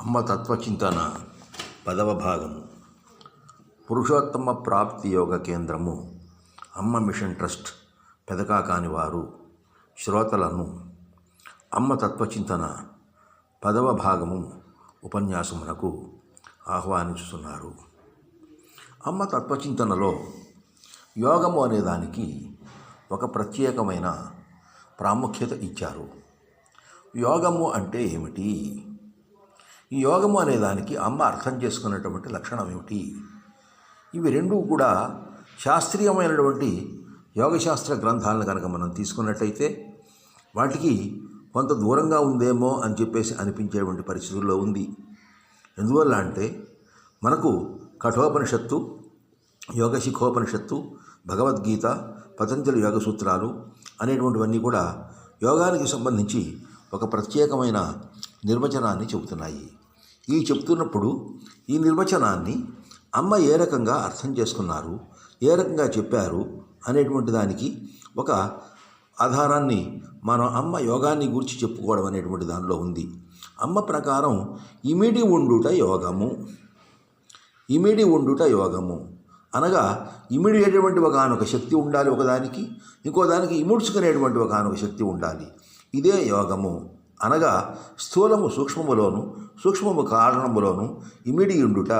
అమ్మ తత్వచింతన పదవ భాగం పురుషోత్తమ ప్రాప్తి యోగ కేంద్రము అమ్మ మిషన్ ట్రస్ట్ పెదకాకాని వారు శ్రోతలను అమ్మ తత్వచింతన పదవ భాగము ఉపన్యాసమునకు ఆహ్వానిస్తున్నారు అమ్మ తత్వచింతనలో యోగము అనేదానికి ఒక ప్రత్యేకమైన ప్రాముఖ్యత ఇచ్చారు. యోగము అంటే ఏమిటి? ఈ యోగము అనే దానికి అమ్మ అర్థం చేసుకున్నటువంటి లక్షణం ఏమిటి? ఇవి రెండూ కూడా శాస్త్రీయమైనటువంటి యోగశాస్త్ర గ్రంథాలను కనుక మనం తీసుకున్నట్టయితే వాటికి కొంత దూరంగా ఉందేమో అని చెప్పేసి అనిపించేటువంటి పరిస్థితుల్లో ఉంది. ఎందువల్ల అంటే మనకు కఠోపనిషత్తు యోగ శిఖోపనిషత్తు భగవద్గీత పతంజలి యోగ సూత్రాలు అనేటువంటివన్నీ కూడా యోగానికి సంబంధించి ఒక ప్రత్యేకమైన నిర్వచనాన్ని చెబుతున్నాయి. ఈ చెప్తున్నప్పుడు ఈ నిర్వచనాన్ని అమ్మ ఏ రకంగా అర్థం చేసుకున్నారు ఏ రకంగా చెప్పారు అనేటువంటి దానికి ఒక ఆధారాన్ని మనం అమ్మ యోగాన్ని గురించి చెప్పుకోవడం అనేటువంటి దానిలో ఉంది. అమ్మ ప్రకారం ఇమిడి ఉండుట యోగము. ఇమిడి ఉండుట యోగము. అనగా ఇమిడియేటువంటి ఒకనొక శక్తి ఉండాలి ఒకదానికి ఇంకో దానికి ఇముడ్చుకునేటువంటి ఒకనొక శక్తి ఉండాలి. ఇదే యోగము. అనగా స్థూలము సూక్ష్మములోను సూక్ష్మము కారణములోను ఇమిడి ఉండుట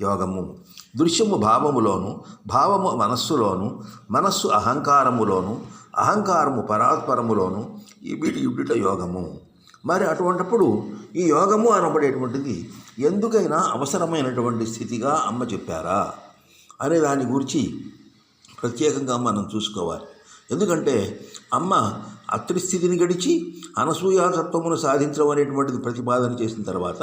యోగము. దృశ్యము భావములోను భావము మనస్సులోను మనస్సు అహంకారములోను అహంకారము పరాత్పరములోను ఇమిడి ఉండుట యోగము. మరి అటువంటప్పుడు ఈ యోగము అనబడేటువంటిది ఎందుకైనా అవసరమైనటువంటి స్థితిగా అమ్మ చెప్పారా? అనే దాని గురించి ప్రత్యేకంగా మనం చూసుకోవాలి. ఎందుకంటే అమ్మ అత్రిస్థితిని గడిచి అనసూయాతత్వమును సాధించడం అనేటువంటిది ప్రతిపాదన చేసిన తర్వాత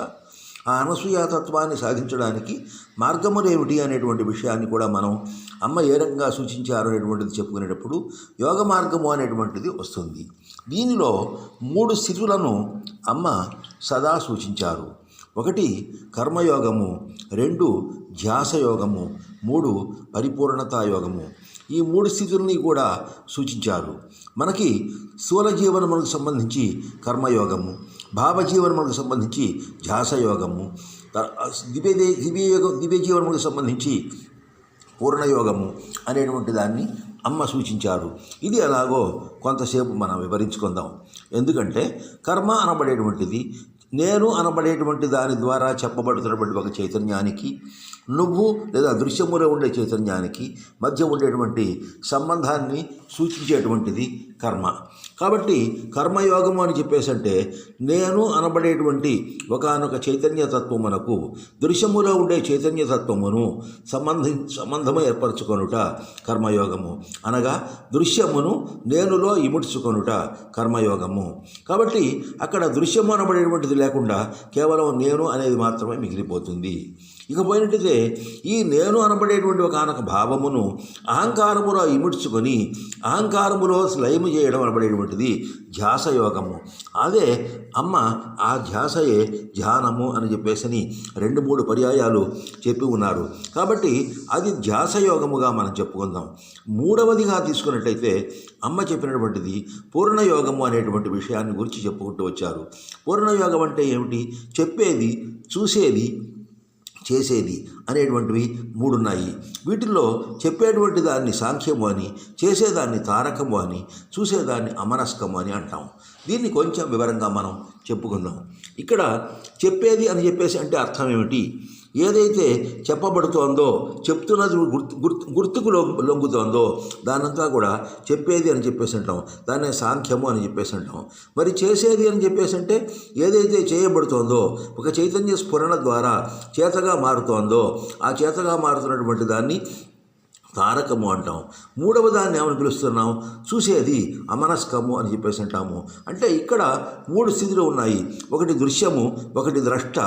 ఆ అనసూయాతత్వాన్ని సాధించడానికి మార్గములేమిటి అనేటువంటి విషయాన్ని కూడా మనం అమ్మ ఏ రకంగా సూచించారు అనేటువంటిది చెప్పుకునేటప్పుడు యోగ మార్గము అనేటువంటిది వస్తుంది. దీనిలో మూడు స్థితులను అమ్మ సదా సూచించారు. ఒకటి కర్మయోగము రెండు ధ్యాసయోగము మూడు పరిపూర్ణతా యోగము ఈ మూడు స్థితుల్ని కూడా సూచించారు. మనకి స్థూల జీవనములకు సంబంధించి కర్మయోగము భావజీవనములకు సంబంధించి ధ్యాసయోగము దివ్య దివ్యయోగం దివ్య జీవనములకు సంబంధించి పూర్ణయోగము అనేటువంటి దాన్ని అమ్మ సూచించారు. ఇది ఎలాగో కొంతసేపు మనం వివరించుకుందాం. ఎందుకంటే కర్మ అనబడేటువంటిది నేను అనబడేటువంటి దాని ద్వారా చెప్పబడుతున్నటువంటి ఒక చైతన్యానికి నువ్వు లేదా దృశ్యములో ఉండే చైతన్యానికి మధ్య ఉండేటువంటి సంబంధాన్ని సూచించేటువంటిది కర్మ. కాబట్టి కర్మయోగము అని చెప్పేసి అంటే నేను అనబడేటువంటి ఒకనొక చైతన్యతత్వమునకు దృశ్యములో ఉండే చైతన్య తత్వమును సంబంధి సంబంధము ఏర్పరచుకొనుట కర్మయోగము. అనగా దృశ్యమును నేనులో ఇముడ్చుకొనుట కర్మయోగము. కాబట్టి అక్కడ దృశ్యము అనబడేటువంటిది లేకుండా కేవలం నేను అనేది మాత్రమే మిగిలిపోతుంది. ఇక పోయినట్టయితే ఈ నేను అనబడేటువంటి ఒక ఆనక భావమును అహంకారములో ఇముడ్చుకొని అహంకారములో లయము చేయడం అనబడేటువంటిది ధ్యాసయోగము. అదే అమ్మ ఆ ధ్యాసయే ధ్యానము అని చెప్పేసి రెండు మూడు పర్యాయాలు చెప్పి ఉన్నారు. కాబట్టి అది ధ్యాసయోగముగా మనం చెప్పుకుందాం. మూడవదిగా తీసుకున్నట్టయితే అమ్మ చెప్పినటువంటిది పూర్ణయోగము అనేటువంటి విషయాన్ని గురించి చెప్పుకుంటూ వచ్చారు. పూర్ణయోగం అంటే ఏమిటి? చెప్పేది చూసేది చేసేది అనేటువంటివి మూడున్నాయి. వీటిల్లో చెప్పేటువంటి దాన్ని సాంఖ్యము అని చేసేదాన్ని తారకము అని చూసేదాన్ని అమనస్కము అని అంటాం. దీన్ని కొంచెం వివరంగా మనం చెప్పుకుందాం. ఇక్కడ చెప్పేది అని చెప్పేసి అంటే అర్థం ఏమిటి? ఏదైతే చెప్పబడుతోందో చెప్తున్నది గుర్తు గుర్తు గుర్తుకు లొంగుతోందో దానంతా కూడా చెప్పేది అని చెప్పేసి అంటాం. దాన్నే సాంఖ్యము అని చెప్పేసి అంటాం. మరి చేసేది అని చెప్పేసి అంటే ఏదైతే చేయబడుతోందో ఒక చైతన్య స్ఫురణ ద్వారా చేతగా మారుతోందో ఆ చేతగా మారుతున్నటువంటి దాన్ని తారకము అంటాం. మూడవ దాన్ని ఏమని పిలుస్తున్నాం? చూసేది అమనస్కము అని చెప్పేసి అంటాము. అంటే ఇక్కడ మూడు స్థితిలో ఉన్నాయి. ఒకటి దృశ్యము ఒకటి ద్రష్ట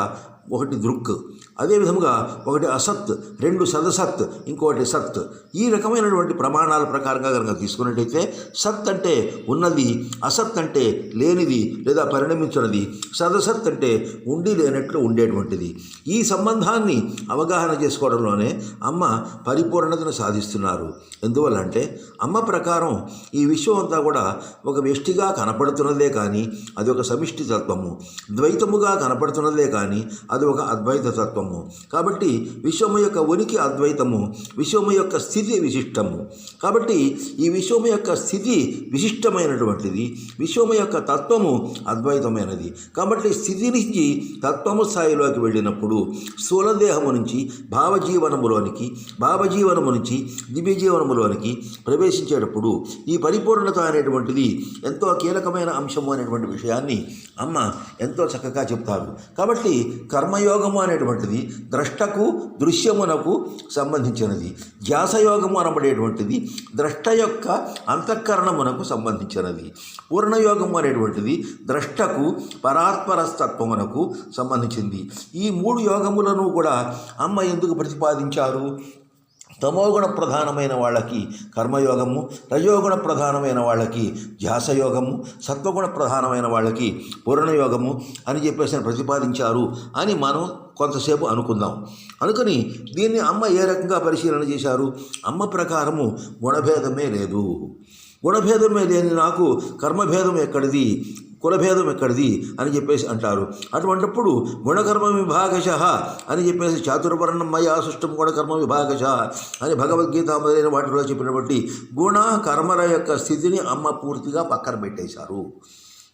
ఒకటి దృక్. అదేవిధముగా ఒకటి అసత్ రెండు సదసత్ ఇంకోటి సత్. ఈ రకమైనటువంటి ప్రమాణాల ప్రకారంగా కనుక తీసుకున్నట్టయితే సత్ అంటే ఉన్నది అసత్ అంటే లేనిది లేదా పరిణమించినది సదసత్ అంటే ఉండి లేనట్లు ఉండేటువంటిది. ఈ సంబంధాన్ని అవగాహన చేసుకోవడంలోనే అమ్మ పరిపూర్ణతను సాధిస్తున్నారు. ఎందువల్ల అంటే అమ్మ ప్రకారం ఈ విశ్వం అంతా కూడా ఒక వ్యష్టిగా కనపడుతున్నదే కానీ అది ఒక సమిష్టి తత్వము. ద్వైతముగా కనపడుతున్నదే కానీ అది ఒక అద్వైత తత్వము. కాబట్టి విశ్వము యొక్క ఉనికి అద్వైతము విశ్వము యొక్క స్థితి విశిష్టము. కాబట్టి ఈ విశ్వము యొక్క స్థితి విశిష్టమైనటువంటిది విశ్వము యొక్క తత్వము అద్వైతమైనది. కాబట్టి స్థితి నుంచి తత్వము స్థాయిలోకి వెళ్ళినప్పుడు స్థూలదేహము నుంచి భావజీవనములోనికి భావజీవనము నుంచి దివ్యజీవనములోనికి ప్రవేశించేటప్పుడు ఈ పరిపూర్ణత అనేటువంటిది ఎంతో కీలకమైన అంశము అనేటువంటి విషయాన్ని అమ్మ ఎంతో చక్కగా చెప్తారు. కాబట్టి కర్మ కర్మయోగము అనేటువంటిది ద్రష్టకు దృశ్యమునకు సంబంధించినది. ధ్యాసయోగము అనబడేటువంటిది ద్రష్ట యొక్క అంతఃకరణమునకు సంబంధించినది. పూర్ణయోగము అనేటువంటిది ద్రష్టకు పరాత్పరస్తత్వమునకు సంబంధించింది. ఈ మూడు యోగములను కూడా అమ్మ ఎందుకు ప్రతిపాదించారు? తమోగుణ ప్రధానమైన వాళ్ళకి కర్మయోగము రజోగుణ ప్రధానమైన వాళ్ళకి ధ్యాసయోగము సత్వగుణ ప్రధానమైన వాళ్ళకి పూర్ణయోగము అని చెప్పేసి ప్రతిపాదించారు అని మనం కొంతసేపు అనుకుందాం. అనుకుని దీన్ని అమ్మ ఏ రకంగా పరిశీలన చేశారు? అమ్మ ప్రకారము గుణభేదమే లేదు. గుణభేదమే లేని నాకు కర్మభేదం ఎక్కడిది? కులభేదం ఎక్కడిది అని చెప్పేసి అంటారు. అటువంటిప్పుడు గుణకర్మ విభాగశ అని చెప్పేసి చాతుర్వర్ణం మయా సృష్టం గుణకర్మ విభాగశ అని భగవద్గీత మొదలైన వాటిలో చెప్పినటువంటి గుణ కర్మల యొక్క స్థితిని అమ్మ పూర్తిగా పక్కన పెట్టేశారు.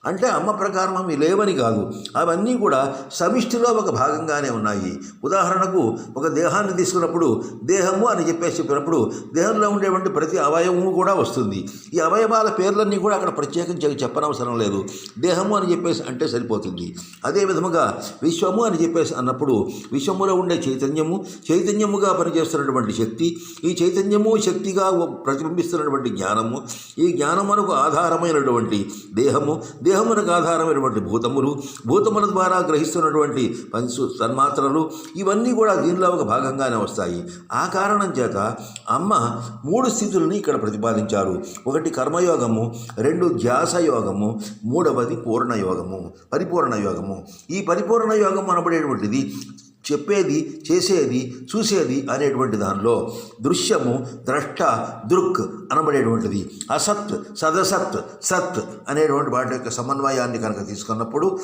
అంటే అమ్మ ప్రకారం అవి లేవని కాదు. అవన్నీ కూడా సమిష్టిలో ఒక భాగంగానే ఉన్నాయి. ఉదాహరణకు ఒక దేహాన్ని తీసుకున్నప్పుడు దేహము అని చెప్పేసి చెప్పినప్పుడు దేహంలో ఉండేటువంటి ప్రతి అవయవము కూడా వస్తుంది. ఈ అవయవాల పేర్లన్నీ కూడా అక్కడ ప్రత్యేకించి చెప్పనవసరం లేదు. దేహము అని చెప్పేసి అంటే సరిపోతుంది. అదే విధముగా విశ్వము అని చెప్పేసి అన్నప్పుడు విశ్వములో ఉండే చైతన్యము చైతన్యముగా పనిచేస్తున్నటువంటి శక్తి ఈ చైతన్యము శక్తిగా ప్రతిబింబిస్తున్నటువంటి జ్ఞానము ఈ జ్ఞానమునకు ఆధారమైనటువంటి దేహము దేహమునకు ఆధారమైనటువంటి భూతములు భూతముల ద్వారా గ్రహిస్తున్నటువంటి పంచు తన్మాత్రలు ఇవన్నీ కూడా దీనిలో ఒక భాగంగానే వస్తాయి. ఆ కారణం చేత అమ్మ మూడు స్థితులని ఇక్కడ ప్రతిపాదించారు. ఒకటి కర్మయోగము రెండు ధ్యాస యోగము మూడవది పూర్ణయోగము పరిపూర్ణ యోగము. ఈ పరిపూర్ణ యోగం అనబడేటువంటిది చెప్పేది చేసేది చూసేది అనేటువంటి దానిలో దృశ్యము ద్రష్ట దృక్ అనబడేటువంటిది. అసత్ సదసత్ సత్ అనేటువంటి వాటి యొక్క సమన్వయాన్ని కనుక తీసుకున్నప్పుడు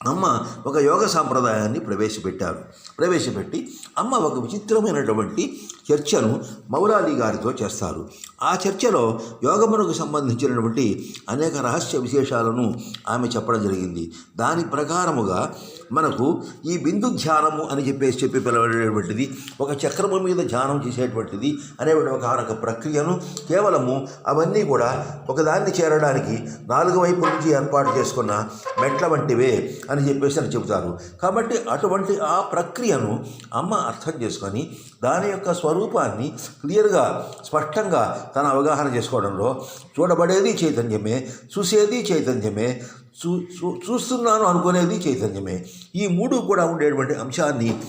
అమ్మ ఒక యోగ సాంప్రదాయాన్ని ప్రవేశపెట్టారు. ప్రవేశపెట్టి అమ్మ ఒక విచిత్రమైనటువంటి చర్చను మౌలాలి గారితో చేస్తారు. ఆ చర్చలో యోగమునకు సంబంధించినటువంటి అనేక రహస్య విశేషాలను ఆమె చెప్పడం జరిగింది. దాని ప్రకారముగా మనకు ఈ బిందు ధ్యానము అని చెప్పేసి చెప్పి పిలవడేటువంటిది ఒక చక్రము మీద ధ్యానం చేసేటువంటిది అనేటువంటి ఒక ఒక ప్రక్రియను కేవలము అవన్నీ కూడా ఒకదాన్ని చేరడానికి నాలుగు వైపు నుంచి ఏర్పాటు చేసుకున్న మెట్ల వంటివే అని చెప్పేసి అని చెబుతారు. కాబట్టి అటువంటి ఆ ప్రక్రియను అమ్మ అర్థం చేసుకొని దాని యొక్క స్వరూపాన్ని క్లియర్గా స్పష్టంగా తన అవగాహన చేసుకోవడంలో చూడబడేది చైతన్యమే చూసేది చైతన్యమే చూ చూ చూస్తున్నాను అనుకునేది చైతన్యమే. ఈ మూడు కూడా ఉండేటువంటి అంశాన్ని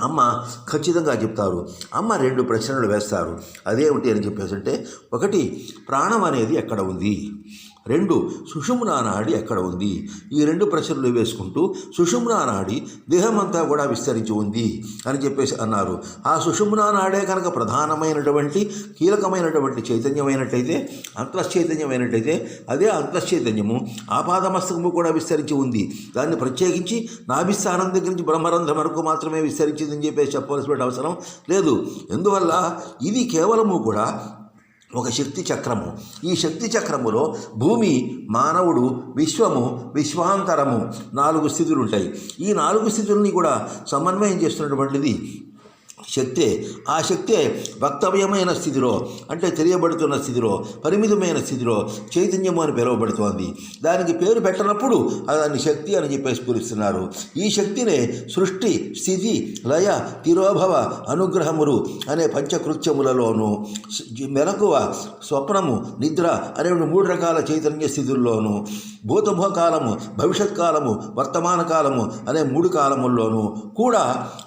అమ్మ ఖచ్చితంగా చెప్తారు. అమ్మ రెండు ప్రశ్నలు వేస్తారు. అదేమిటి అని చెప్పేసి అంటే ఒకటి ప్రాణం అనేది ఎక్కడ ఉంది? రెండు సుషుమ్నా నాడి ఎక్కడ ఉంది? ఈ రెండు ప్రశ్నలు వేసుకుంటూ సుషుమ్నా నాడి దేహమంతా కూడా విస్తరించి ఉంది అని చెప్పేసి అన్నారు. ఆ సుషుమ్నా నాడే కనుక ప్రధానమైనటువంటి కీలకమైనటువంటి చైతన్యమైనట్లయితే అంతశ్చైతన్యమైనట్టయితే అదే అంతశ్చైతన్యము ఆపాదమస్తకము కూడా విస్తరించి ఉంది. దాన్ని ప్రత్యేకించి నాభిస్థానం దగ్గర నుంచి బ్రహ్మరంధ్రం వరకు మాత్రమే విస్తరించిందని చెప్పేసి చెప్పవలసిన అవసరం లేదు. ఎందువల్ల? ఇది కేవలము కూడా ఒక శక్తి చక్రము. ఈ శక్తి చక్రములో భూమి మానవుడు విశ్వము విశ్వాంతరము నాలుగు స్థితులు ఉంటాయి ఈ నాలుగు స్థితుల్ని కూడా సమన్వయం చేస్తున్నటువంటిది శక్తే ఆ శక్తే వక్తవ్యమైన స్థితిలో అంటే తెలియబడుతున్న స్థితిలో పరిమితమైన స్థితిలో చైతన్యము అని పిలువబడుతోంది. దానికి పేరు పెట్టనప్పుడు దాన్ని శక్తి అని చెప్పేసి పిలుస్తున్నారు. ఈ శక్తినే సృష్టి స్థితి లయ తిరోభవ అనుగ్రహములు అనే పంచకృత్యములలోనూ మెలకువ స్వప్నము నిద్ర అనే మూడు రకాల చైతన్య స్థితుల్లోనూ భూతభో కాలము భవిష్యత్ కాలము వర్తమాన కాలము అనే మూడు కాలముల్లోనూ కూడా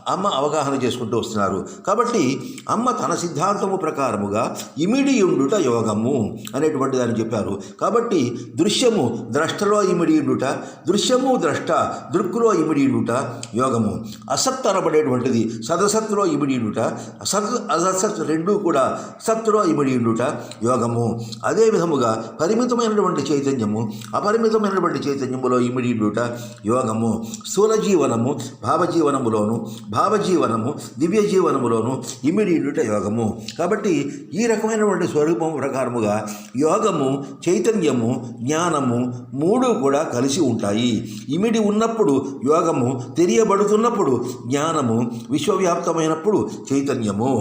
అమ్మ అవగాహన చేసుకుంటూ వస్తున్నారు. కాబట్టి అమ్మ తన సిద్ధాంతము ప్రకారముగా ఇమిడియుండుట యోగము అనేటువంటి దాన్ని చెప్పారు. కాబట్టి దృశ్యము ద్రష్టలో ఇమిడియుండుట దృశ్యము ద్రష్ట దృక్కులో ఇమిడియుండుట యోగము. అసత్ అనబడేటువంటిది సదసత్తులో ఇమిడియుండుట సత్ అసత్ రెండూ కూడా సత్తులో ఇమిడియుండుట యోగము. అదే విధముగా పరిమితమైనటువంటి చైతన్యము అపరిమితమైనటువంటి చైతన్యములో ఇమిడియుండుట యోగము. స్థూల జీవనము భావజీవనములోను భావజీవనము దివ్య జీవనములోను ఇమిడియుండుట యోగము. కాబట్టి ఈ రకమైనటువంటి స్వరూపం ప్రకారముగా యోగము చైతన్యము జ్ఞానము మూడు కూడా కలిసి ఉంటాయి. ఇమిడి ఉన్నప్పుడు యోగము తెలియబడుతున్నప్పుడు జ్ఞానము విశ్వవ్యాప్తమైనప్పుడు చైతన్యము.